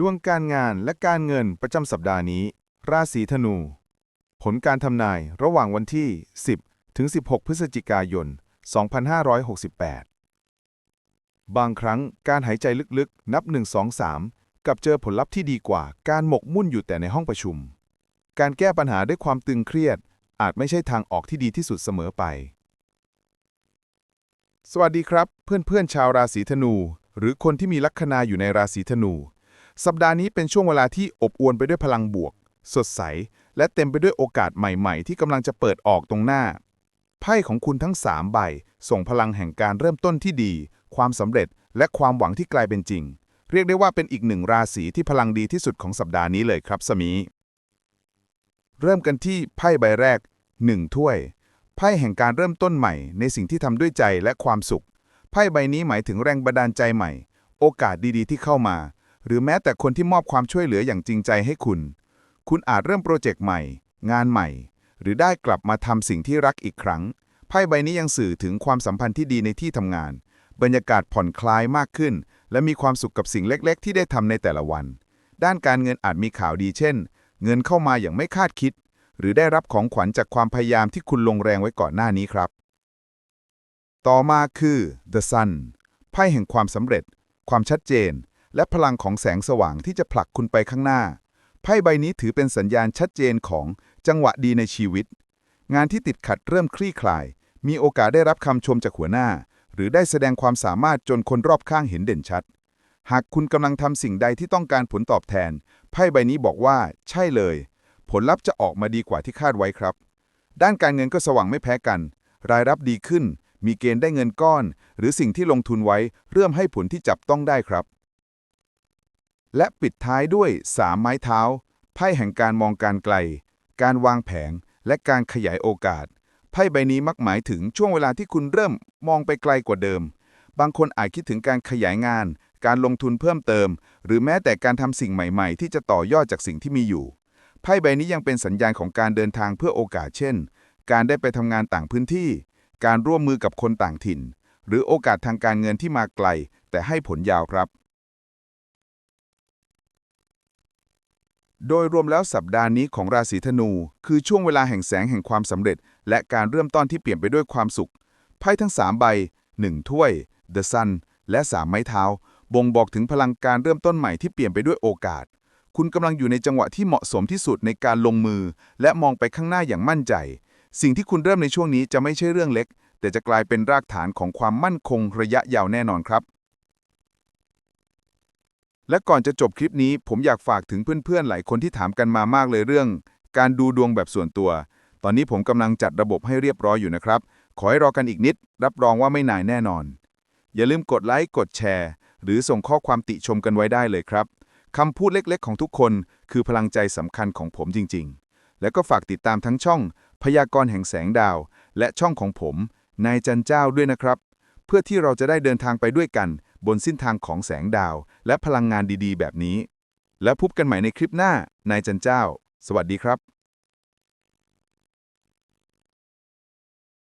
ดวงการงานและการเงินประจำสัปดาห์นี้ ราศีธนู ผลการทำนายระหว่างวันที่ 10 ถึง 16 พฤศจิกายน 2568 บางครั้งการหายใจลึกๆ นับ 1 2 3 กับเจอผลลัพธ์ที่ดีกว่าการหมกมุ่นอยู่แต่ในห้องประชุม การแก้ปัญหาด้วยความตึงเครียด อาจไม่ใช่ทางออกที่ดีที่สุดเสมอไป สวัสดีครับ เพื่อนๆชาวราศีธนู หรือคนที่มีลัคนาอยู่ในราศีธนู สัปดาห์นี้เป็นช่วงเวลาที่อบอวลไปด้วยพลังบวก สดใส และเต็มไปด้วยโอกาสใหม่ๆ ที่กำลังจะเปิดออกตรงหน้า ไพ่ของคุณทั้ง 3 ใบ ส่งพลังแห่งการเริ่มต้นที่ดี ความสำเร็จ และความหวังที่กลายเป็นจริง เรียกได้ว่าเป็นอีกหนึ่งราศีที่พลังดีที่สุดของสัปดาห์นี้เลยครับสมี เริ่มกันที่ไพ่ใบแรก 1 ถ้วย ไพ่แห่งการเริ่มต้นใหม่ ในสิ่งที่ทำด้วยใจและความสุข ไพ่ใบนี้หมายถึงแรงบันดาลใจใหม่ โอกาสดีๆ ที่เข้ามา หรือแม้แต่คนที่มอบความช่วยเหลืออย่างจริงใจให้คุณ คุณอาจเริ่มโปรเจกต์ใหม่ งานใหม่ หรือได้กลับมาทำสิ่งที่รักอีกครั้ง ไพ่ใบนี้ยังสื่อถึงความสัมพันธ์ที่ดีในที่ทำงาน บรรยากาศผ่อนคลายมากขึ้น และมีความสุขกับสิ่งเล็ก ๆ ที่ได้ทำในแต่ละวัน ด้านการเงินอาจมีข่าวดีเช่น เงินเข้ามาอย่างไม่คาดคิด หรือได้รับของขวัญจากความพยายามที่คุณลงแรงไว้ก่อนหน้านี้ครับ ต่อมาคือ The Sun ไพ่แห่งความสำเร็จ ความชัดเจน และพลังของแสงสว่างที่จะผลักคุณไปข้างหน้า ไพ่ใบนี้ถือเป็นสัญญาณชัดเจนของจังหวะดีในชีวิต งานที่ติดขัดเริ่มคลี่คลาย มีโอกาสได้รับคำชมจากหัวหน้า หรือได้แสดงความสามารถจนคนรอบข้างเห็นเด่นชัด หากคุณกำลังทำสิ่งใดที่ต้องการผลตอบแทน ไพ่ใบนี้บอกว่า ใช่เลย ผลลัพธ์จะออกมาดีกว่าที่คาดไว้ครับ ด้านการเงินก็สว่างไม่แพ้กัน รายรับดีขึ้นมีเกณฑ์ได้เงินก้อน หรือสิ่งที่ลงทุนไว้เริ่มให้ผลที่จับต้องได้ครับ และปิดท้ายด้วย3ไม้เท้า ไพ่แห่งการมองการไกล การวางแผงและการขยายโอกาส ไพ่ใบนี้มักหมายถึงช่วงเวลาที่คุณเริ่มมองไปไกลกว่าเดิม บางคนอาจคิดถึงการขยายงาน การลงทุนเพิ่มเติม หรือแม้แต่การทำสิ่งใหม่ ๆ ที่จะต่อยอดจากสิ่งที่มีอยู่ ไพ่ใบนี้ยังเป็นสัญญาณของการเดินทางเพื่อโอกาสเช่น การได้ไปทำงานต่างพื้นที่ การร่วมมือกับคนต่างถิ่น หรือโอกาสทางการเงินที่มาไกล แต่ให้ผลยาวครับ โดยรวมแล้วสัปดาห์นี้ของราศีธนู คือช่วงเวลาแห่งแสงแห่งความสำเร็จ และการเริ่มต้นที่เปลี่ยนไปด้วยความสุข ไพ่ทั้ง 3 ใบ 1 ถ้วย The Sun และ 3 ไม้เท้า บ่งบอกถึงพลังการเริ่มต้นใหม่ที่เปลี่ยนไปด้วยโอกาส คุณกำลังอยู่ในจังหวะที่เหมาะสมที่สุดในการลงมือ และมองไปข้างหน้าอย่างมั่นใจ สิ่งที่คุณเริ่มในช่วงนี้จะไม่ใช่เรื่องเล็ก แต่จะกลายเป็นรากฐานของความมั่นคงระยะยาวแน่นอนครับ และก่อนจะจบคลิปนี้ผมอยากฝากถึงเพื่อนๆ หลายคนที่ถามกันมามากเลยเรื่อง การดูดวงแบบส่วนตัว ตอนนี้ผมกำลังจัดระบบให้เรียบร้อยอยู่นะครับ ขอให้รอกันอีกนิด รับรองว่าไม่นานแน่นอน อย่าลืมกดไลค์กดแชร์ หรือส่งข้อความติชมกันไว้ได้เลยครับคำพูดเล็กๆ ของทุกคนคือพลังใจสำคัญของผมจริงๆ และก็ฝากติดตามทั้งช่อง พยากรณ์แห่งแสงดาว และช่องของผม นายจันเจ้าด้วยนะครับ เพื่อที่เราจะได้เดินทางไปด้วยกัน บนสิ้นทางของแสงดาว และพลังงานดีๆ แบบนี้ แล้วพบกันใหม่ในคลิปหน้านายจันเจ้า สวัสดีครับ